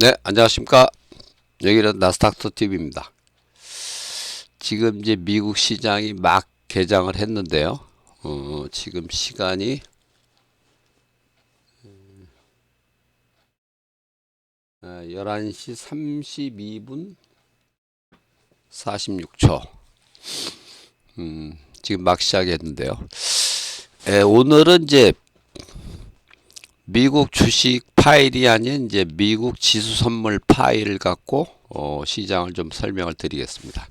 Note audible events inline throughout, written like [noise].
네, 안녕하십니까. 여기는 나스닥터 TV입니다. 지금 이제 미국 시장이 막 개장을 했는데요. 어, 지금 시간이 음, 어, 11시 32분 46초. 음, 지금 막 시작했는데요. 에, 오늘은 이제 미국 주식 파일이 아닌 이제 미국 지수 선물 파일을 갖고 어, 시장을 좀 설명을 드리겠습니다.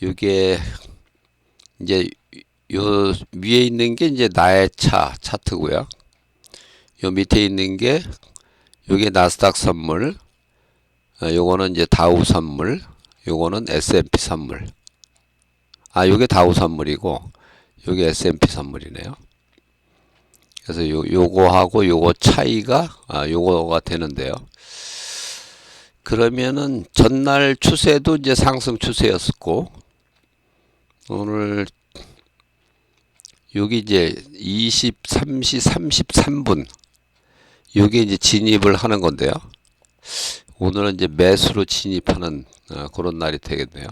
이게 이제 요 위에 있는 게 이제 나의 차 차트고요. 요 밑에 있는 게 요게 나스닥 선물, 어, 요거는 이제 다우 선물, 요거는 S&P 선물. 아, 요게 다우 선물이고 요게 S&P 선물이네요. 그래서 요, 요거하고 요거 차이가 아, 요거가 되는데요. 그러면은 전날 추세도 이제 상승 추세였었고 오늘 여기 이제 23시 33분 요게 이제 진입을 하는 건데요. 오늘은 이제 매수로 진입하는 어, 그런 날이 되겠네요.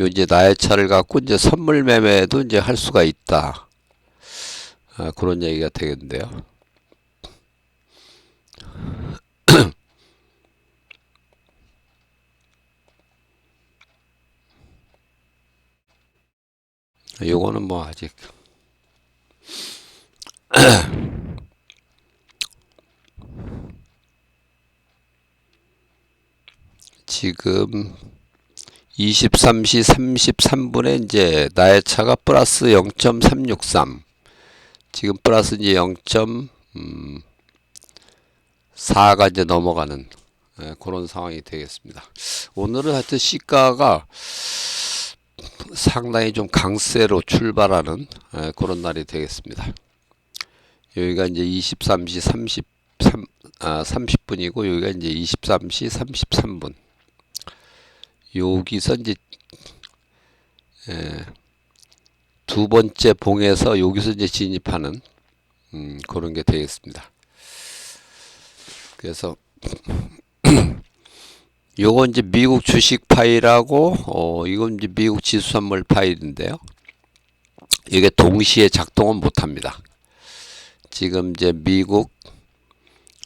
요 이제 나의 차를 갖고 이제 선물 매매도 이제 할 수가 있다. 아, 그런 얘기가 되겠는데요. [clears throat] 요거는 뭐 아직 [clears throat] 지금 23시 33분에 이제 나의 차가 플러스 0.363 지금 플러스 이제 0.4가 이제 넘어가는 예, 그런 상황이 되겠습니다. 오늘은 하여튼 시가가 상당히 좀 강세로 출발하는 예, 그런 날이 되겠습니다. 여기가 이제 23시 33, 아, 30분이고 여기가 이제 23시 33분. 여기서 이제 에, 두 번째 봉에서 여기서 이제 진입하는 음, 그런 게 되겠습니다. 그래서 [clears throat] 요건 이제 미국 주식 파일하고 어, 이건 이제 미국 지수 선물 파일인데요. 이게 동시에 작동은 못합니다. 지금 이제 미국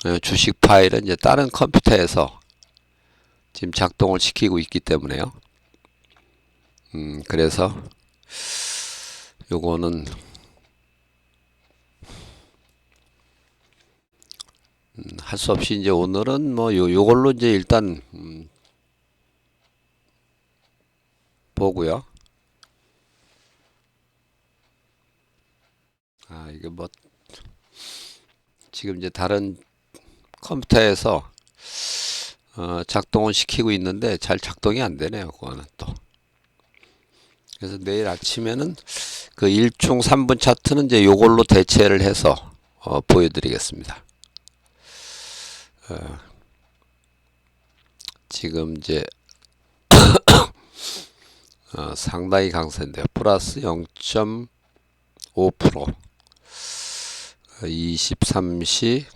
어, 주식 파일은 이제 다른 컴퓨터에서 지금 작동을 시키고 있기 때문에요. 음, 그래서 요거는 음, 할수 없이 이제 오늘은 뭐 요, 요걸로 이제 일단 음, 보고요. 아, 이게 뭐 지금 이제 다른 컴퓨터에서 어, 작동을 시키고 있는데 잘 작동이 안 되네요. 그거는 또. 그래서 내일 아침에는 그 1중 3분 차트는 이제 요걸로 대체를 해서 어, 보여드리겠습니다. 어, 지금 이제 [coughs] 어, 상당히 강세인데요. 플러스 0.5% 23시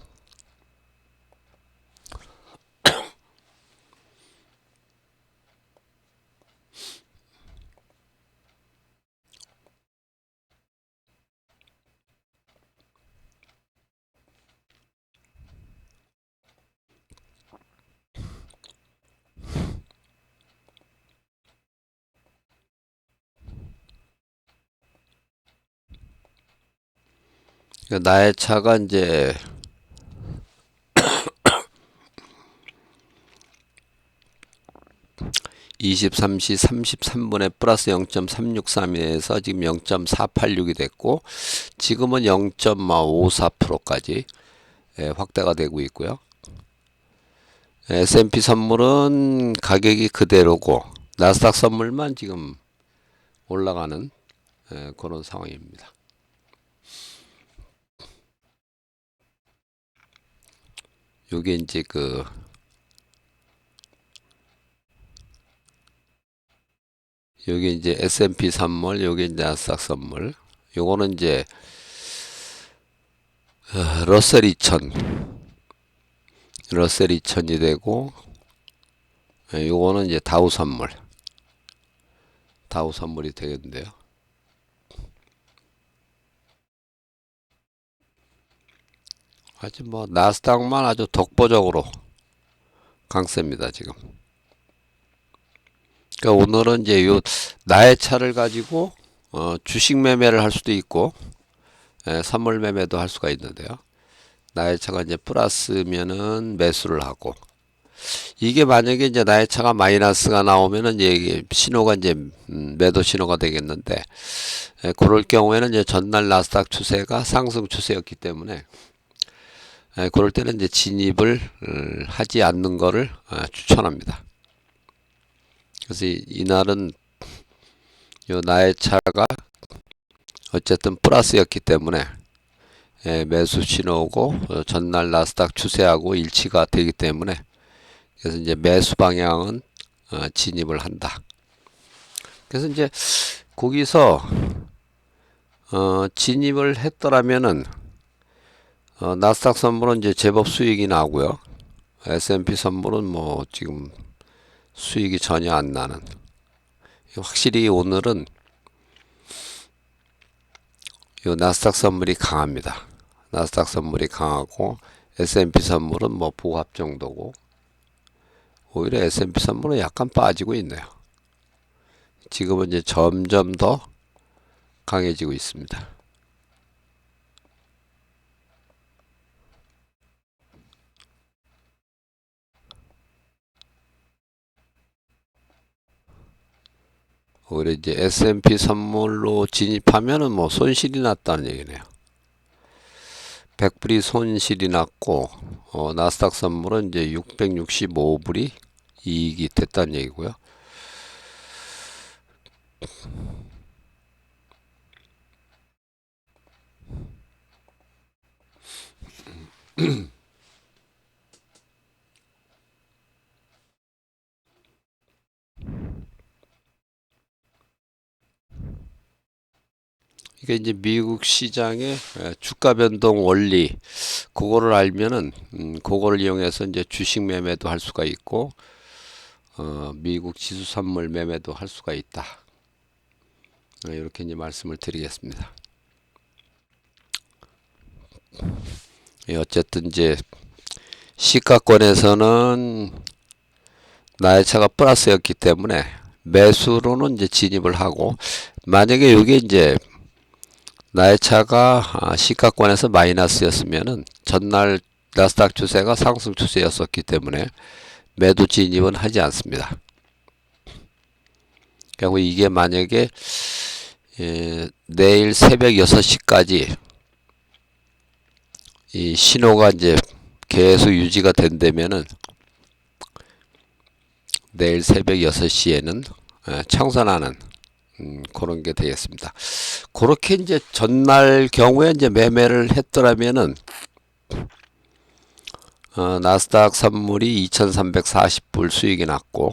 나의 차가 이제 [coughs] 이십삼 시 삼십삼 분에 플러스 0.363에서 지금 0.486이 됐고 지금은 0.54%까지 예, 확대가 되고 있고요. S&P 선물은 가격이 그대로고 나스닥 선물만 지금 올라가는 예, 그런 상황입니다. 요게 이제 그 여기 이제 S&P 선물, 여기 이제 나스닥 선물. 요거는 이제 어, 러셀 2000 러셀 2000이 되고 예, 요거는 이제 다우 선물 다우 선물이 되겠는데요. 아주 뭐 나스닥만 아주 독보적으로 강세입니다 지금. 그러니까 오늘은 이제 요 나의 차를 가지고 어, 주식 매매를 할 수도 있고 예, 선물 매매도 할 수가 있는데요. 나의 차가 이제 플러스면은 매수를 하고 이게 만약에 이제 나의 차가 마이너스가 나오면은 이제 신호가 이제 음, 매도 신호가 되겠는데 예, 그럴 경우에는 이제 전날 나스닥 추세가 상승 추세였기 때문에 예, 그럴 때는 이제 진입을 어, 하지 않는 거를 어, 추천합니다. 그래서 이, 이날은 요 나의 차가 어쨌든 플러스였기 때문에 예, 매수 신호고 어, 전날 나스닥 추세하고 일치가 되기 때문에 그래서 이제 매수 방향은 어, 진입을 한다. 그래서 이제 거기서 어, 진입을 했더라면은 어, 나스닥 선물은 이제 제법 수익이 나고요. S&P 선물은 뭐 지금 수익이 전혀 안 나는. 확실히 오늘은 요 나스닥 선물이 강합니다. 나스닥 선물이 강하고 S&P 선물은 뭐 보합 정도고 오히려 S&P 선물은 약간 빠지고 있네요. 지금은 이제 점점 더 강해지고 있습니다. 오히려 이제 S&P 선물로 진입하면은 뭐 손실이 났다는 얘기네요. 100불이 손실이 났고 어, 나스닥 선물은 이제 665불이 이익이 됐다는 얘기고요. 이게 이제 미국 시장의 에, 주가 변동 원리 그거를 알면은 음, 그거를 이용해서 이제 주식 매매도 할 수가 있고 어, 미국 지수 선물 매매도 할 수가 있다. 어, 이렇게 이제 말씀을 드리겠습니다. 예, 어쨌든 이제 시가권에서는 나의 차가 플러스였기 때문에 매수로는 이제 진입을 하고 만약에 이게 이제 나의 차가 아, 시가권에서 마이너스였으면은 전날 나스닥 추세가 상승 추세였었기 때문에 매도 진입은 하지 않습니다. 그리고 이게 만약에 예, 내일 새벽 6시까지 이 신호가 이제 계속 유지가 된다면은 내일 새벽 6시에는 예, 청산하는 음, 그런 게 되겠습니다. 그렇게 이제 전날 경우에 이제 매매를 했더라면은 어, 나스닥 선물이 2,340불 수익이 났고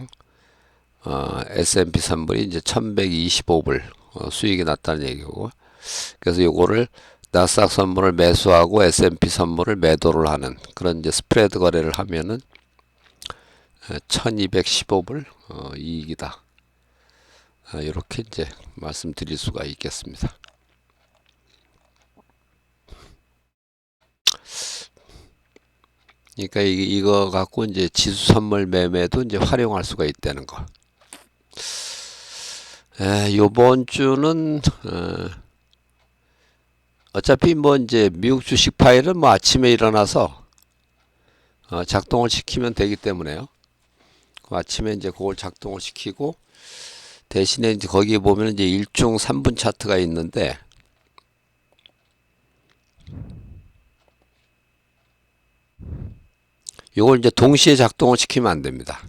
어, S&P 선물이 이제 1,125불 어, 수익이 났다는 얘기고 그래서 요거를 나스닥 선물을 매수하고 S&P 선물을 매도를 하는 그런 이제 스프레드 거래를 하면은 1215불 어, 이익이다. 아, 이렇게 이제 말씀드릴 수가 있겠습니다. 그러니까 이, 이거 갖고 이제 지수 선물 매매도 이제 활용할 수가 있다는 거. 에, 요번 주는 어, 어차피 뭐 이제 미국 주식 파일은 뭐 아침에 일어나서 어, 작동을 시키면 되기 때문에요. 그 아침에 이제 그걸 작동을 시키고 대신에 이제 거기에 보면 이제 일중 3분 차트가 있는데 이걸 이제 동시에 작동을 시키면 안 됩니다.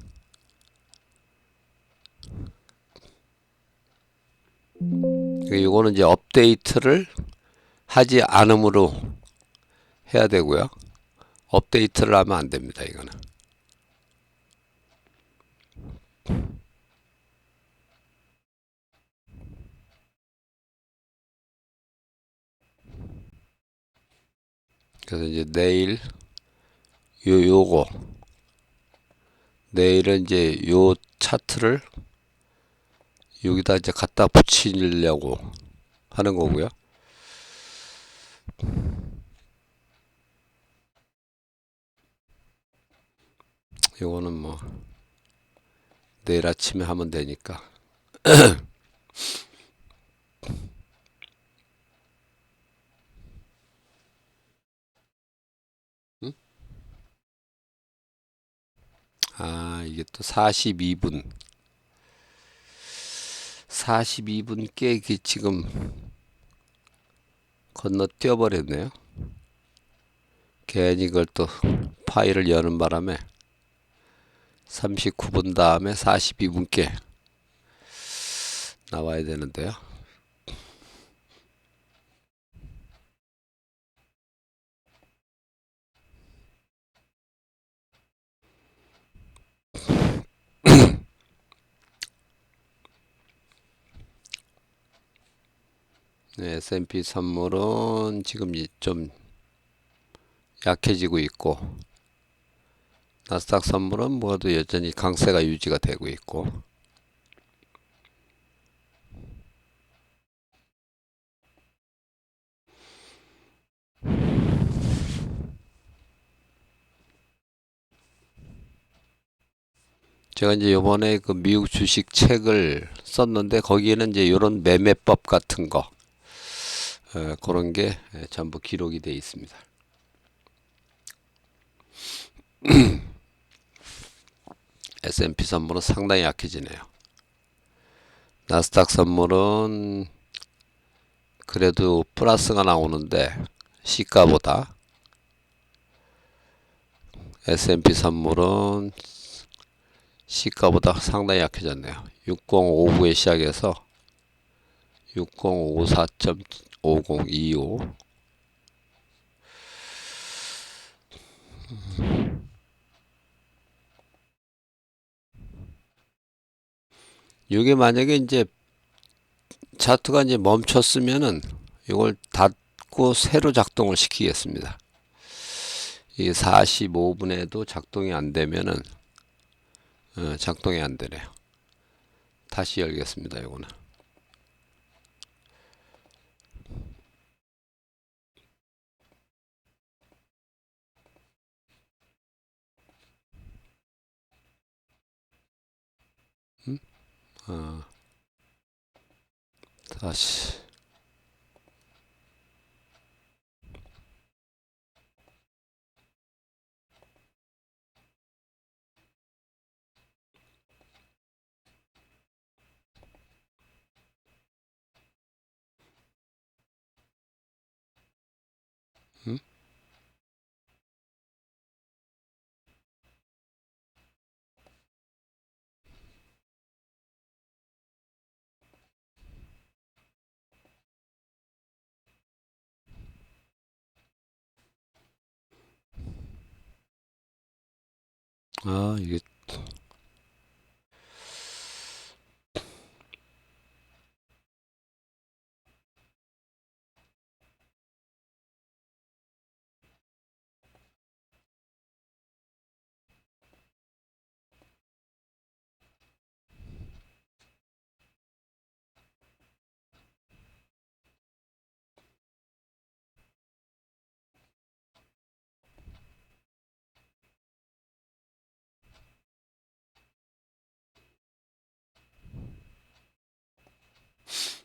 이거는 이제 업데이트를 하지 않음으로 해야 되고요. 업데이트를 하면 안 됩니다. 이거는. 그래서 이제 내일 요 요거 내일은 이제 요 차트를 여기다 이제 갖다 붙이려고 하는 거고요. 요거는 뭐 내일 아침에 하면 되니까. [clears throat] 아, 이게 또 42분. 42분 깨기 지금 건너뛰어 버렸네요. 괜히 그걸 또 파일을 여는 바람에 39분 다음에 42분께 나와야 되는데요. 네, S&P 선물은 지금 이- 좀 약해지고 있고 나스닥 선물은 모두 여전히 강세가 유지가 되고 있고. 제가 이제 요번에 그 미국 주식 책을 썼는데 거기에는 이제 요런 매매법 같은 거 어, 그런 게 예, 전부 기록이 되어 있습니다. [clears throat] S&P 선물은 상당히 약해지네요. 나스닥 선물은 그래도 플러스가 나오는데 시가보다 S&P 선물은 시가보다 상당히 약해졌네요. 6059에 시작해서 6054.5025 이게 만약에 이제 차트가 이제 멈췄으면은 이걸 닫고 새로 작동을 시키겠습니다. 이 45분에도 작동이 안 되면은 어, 작동이 안 되네요. 다시 열겠습니다. 이거는. 어. 다시. 아, 이게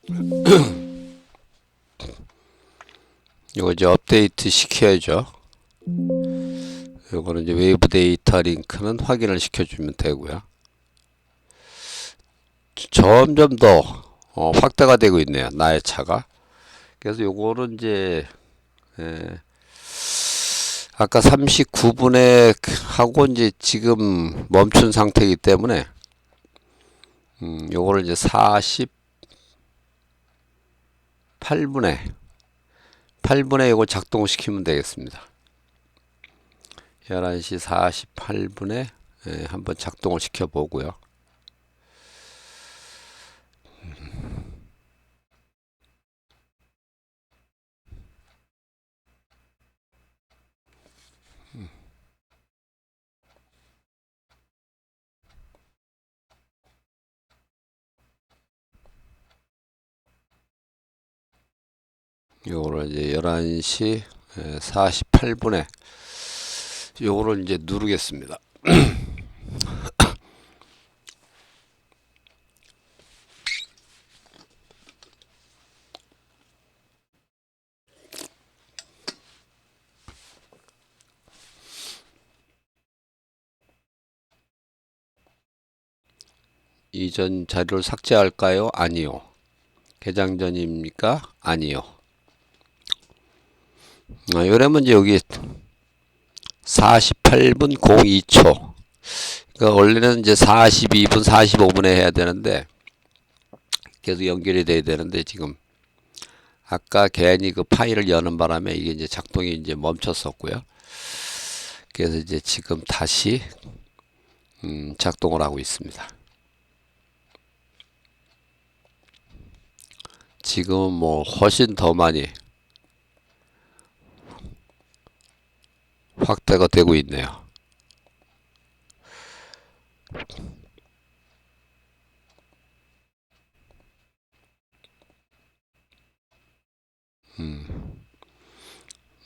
[clears throat] 이거 이제 업데이트 시켜야죠. 요거는 이제 웨이브 데이터 링크는 확인을 시켜주면 되고요. 점점 더 어, 확대가 되고 있네요. 나의 차가. 그래서 요거는 이제 예, 아까 39분에 하고 이제 지금 멈춘 상태이기 때문에 음, 요거를 이제 48분에 8분에 이걸 작동시키면 되겠습니다. 11시 48분에 예, 한번 작동을 시켜 보고요. 요거를 이제 11시 48분에 요거를 이제 누르겠습니다. 이전 자료를 삭제할까요? 아니요. 개장 전입니까? 아니요. 아, 이러면 이제 여기 48분 02초. 그러니까 원래는 이제 42분 45분에 해야 되는데 계속 연결이 돼야 되는데 지금 아까 괜히 그 파일을 여는 바람에 이게 이제 작동이 이제 멈췄었고요. 그래서 이제 지금 다시 음, 작동을 하고 있습니다. 지금 뭐 훨씬 더 많이 확대가 되고 있네요. 음.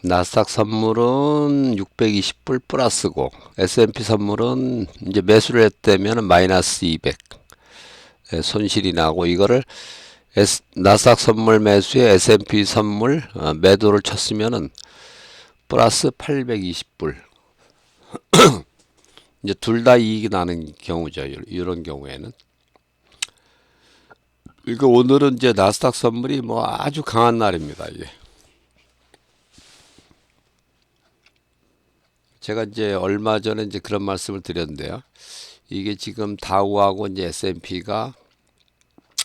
나스닥 선물은 620불 플러스고 S&P 선물은 이제 매수를 했다면 마이너스 200 예, 손실이 나고 이거를 S, 나스닥 선물 매수에 S&P 선물 어, 매도를 쳤으면은 플러스 820불. [clears throat] 이제 둘 다 이익이 나는 경우죠. 이- 이런 경우에는. 그러니까 오늘은 이제 나스닥 선물이 뭐 아주 강한 날입니다. 이게. 제가 이제 얼마 전에 이제 그런 말씀을 드렸는데요. 이게 지금 다우하고 이제 S&P가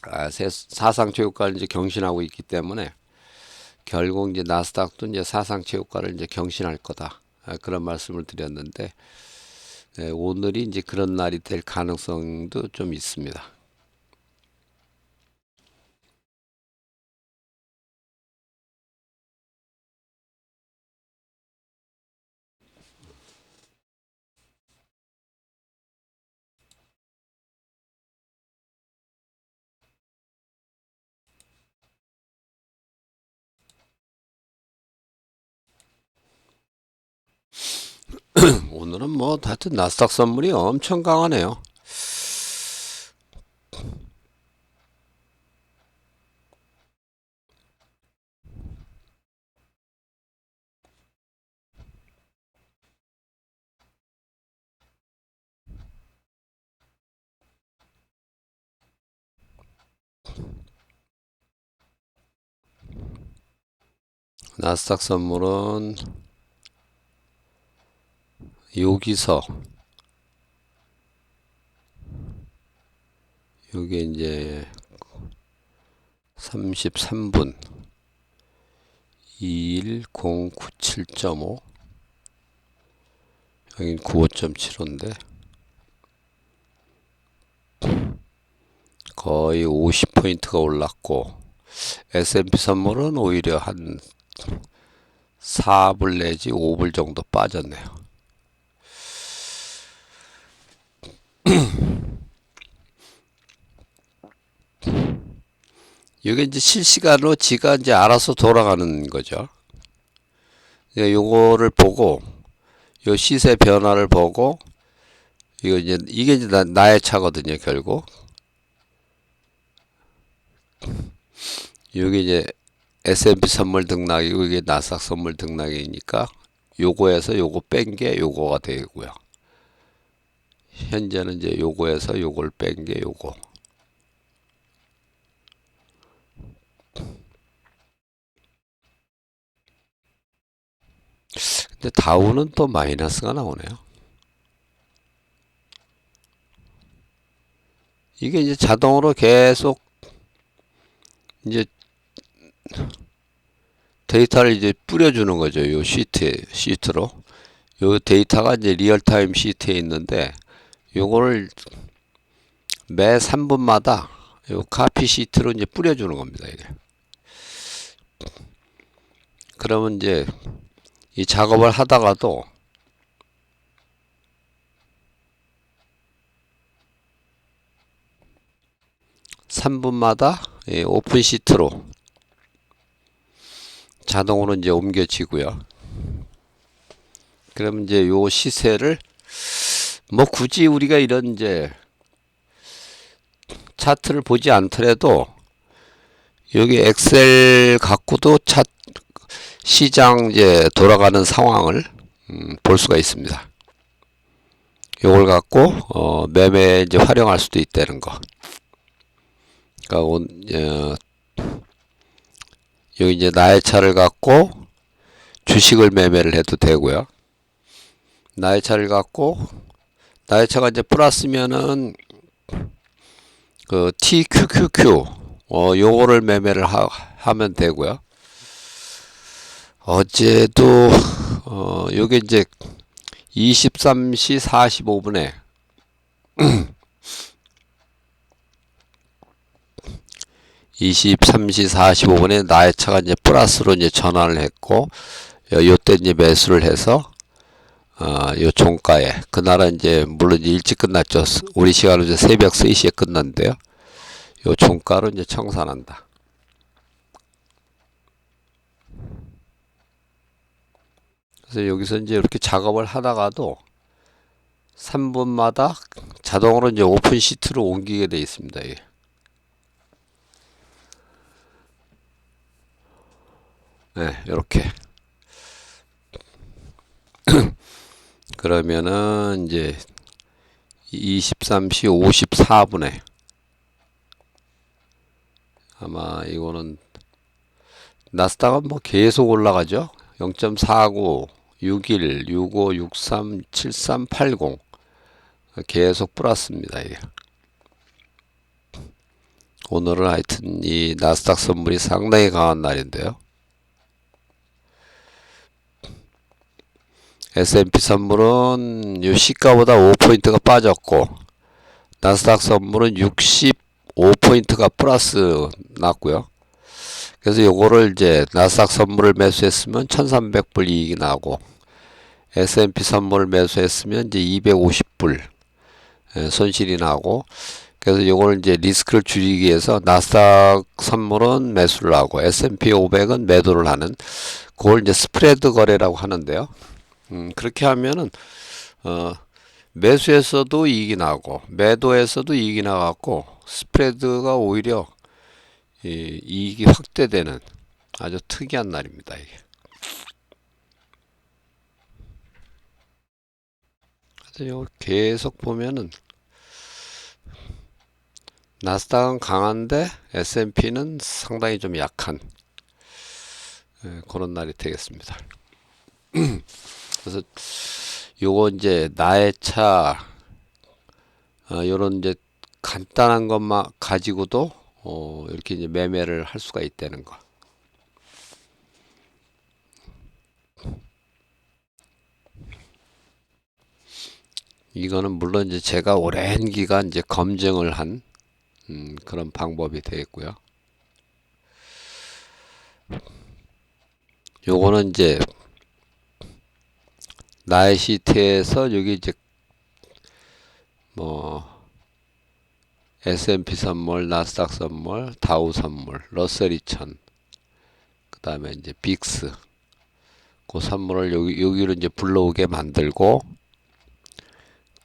아, 세- 사상 최고가를 이제 경신하고 있기 때문에 결국 이제 나스닥도 이제 사상 최고가를 이제 경신할 거다. 아, 그런 말씀을 드렸는데 예, 오늘이 이제 그런 날이 될 가능성도 좀 있습니다. [clears throat] 오늘은 뭐 하여튼 나스닥 선물이 엄청 강하네요. 나스닥 선물은 여기서 요게 이제 33분 21097.5 여긴 95.75인데 거의 50포인트가 올랐고 S&P 선물은 오히려 한 4불 내지 5불 정도 빠졌네요. [clears throat] 이게 이제 실시간으로 지가 이제 알아서 돌아가는 거죠. 요거를 보고 요 시세 변화를 보고 이거 이제 이게 이제 나, 나의 차거든요, 결국. 여기 이제 S&P 선물 등락이고 이게 나스닥 선물 등락이니까 요거에서 요거 뺀 게 요거가 되고요. 현재는 이제 요거에서 요걸 뺀 게 요거. 근데 다우는 또 마이너스가 나오네요. 이게 이제 자동으로 계속 이제 데이터를 이제 뿌려주는 거죠. 요 시트, 시트로. 요 데이터가 이제 리얼타임 시트에 있는데 요거를 매 3분마다 요 카피 시트로 이제 뿌려주는 겁니다. 이게. 그러면 이제 이 작업을 하다가도 삼분마다 예, 오픈 시트로 자동으로 이제 옮겨지고요. 그럼 이제 요 시세를 뭐 굳이 우리가 이런 이제 차트를 보지 않더라도 여기 엑셀 갖고도 차 시장 이제 돌아가는 상황을 음, 볼 수가 있습니다. 요걸 갖고 어, 매매 이제 활용할 수도 있다는 거. 그러니까 온, 어, 여기 이제 나의 차를 갖고 주식을 매매를 해도 되고요. 나의 차를 갖고 나의 차가 이제 플러스면은 그 TQQQ 어 요거를 매매를 하, 하면 되고요. 어제도 어 요게 이제 23시 45분에 [clears throat] 이십삼 시 사십오 분에 나의 차가 이제 플러스로 이제 전환을 했고 요- 요때 이제 매수를 해서 어, 요 종가에 그날은 이제 물론 일찍 끝났죠. 우리 시간으로 이제 새벽 3시에 끝났는데요. 요 종가로 이제 청산한다. 그래서 여기서 이제 이렇게 작업을 하다가도 3분마다 자동으로 이제 오픈 시트로 옮기게 되어 있습니다. 이게. 네, 이렇게. [clears throat] 그러면은 이제 23시 54분에 아마 이거는 나스닥은 뭐 계속 올라가죠. 0.49, 61, 65, 63, 73, 80 계속 플러스입니다. 이게. 오늘은 하여튼 이 나스닥 선물이 상당히 강한 날인데요. S&P 선물은 요 시가보다 5포인트가 빠졌고 나스닥 선물은 65포인트가 플러스 났고요. 그래서 요거를 이제 나스닥 선물을 매수했으면 1300불 이익이 나고 S&P 선물을 매수했으면 이제 250불 예, 손실이 나고 그래서 요걸 이제 리스크를 줄이기 위해서 나스닥 선물은 매수를 하고 S&P 500은 매도를 하는 그걸 이제 스프레드 거래라고 하는데요. 음, 그렇게 하면은 어, 매수에서도 이익이 나고 매도에서도 이익이 나갖고 스프레드가 오히려 이, 이익이 확대되는 아주 특이한 날입니다. 이게. 계속 보면은 나스닥은 강한데 S&P는 상당히 좀 약한 예, 그런 날이 되겠습니다. [clears throat] 그래서 요거 이제 나의 차 어, 요런 이제 간단한 것만 가지고도 어, 이렇게 이제 매매를 할 수가 있다는 거. 이거는 물론 이제 제가 오랜 기간 이제 검증을 한 음, 그런 방법이 되겠고요. 요거는 이제 나의 시트에서 여기 이제 뭐 S&P 선물, 나스닥 선물, 다우 선물, 러셀 2000, 그 다음에 이제 빅스, 그 선물을 여기, 여기로 이제 불러오게 만들고,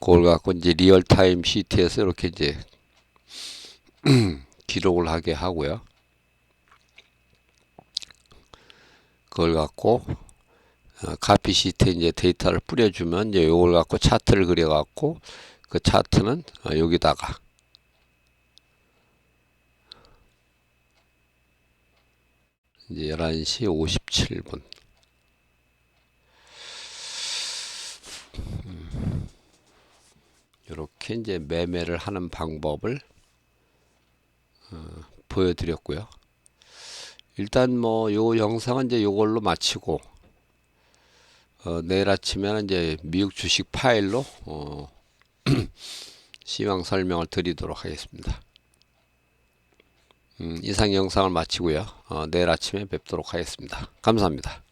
그걸 갖고 이제 리얼타임 시트에서 이렇게 이제 [clears throat] 기록을 하게 하고요. 그걸 갖고 어, 카피 시트에 이제 데이터를 뿌려주면 이제 요걸 갖고 차트를 그려갖고 그 차트는 어, 여기다가 이제 11시 57분. 이렇게 이제 매매를 하는 방법을 어, 보여드렸고요. 일단 뭐 요 영상은 이제 요걸로 마치고 어, 내일 아침에는 이제 미국 주식 파일로 어, [clears throat] 시황 설명을 드리도록 하겠습니다. 음, 이상 영상을 마치고요. 어, 내일 아침에 뵙도록 하겠습니다. 감사합니다.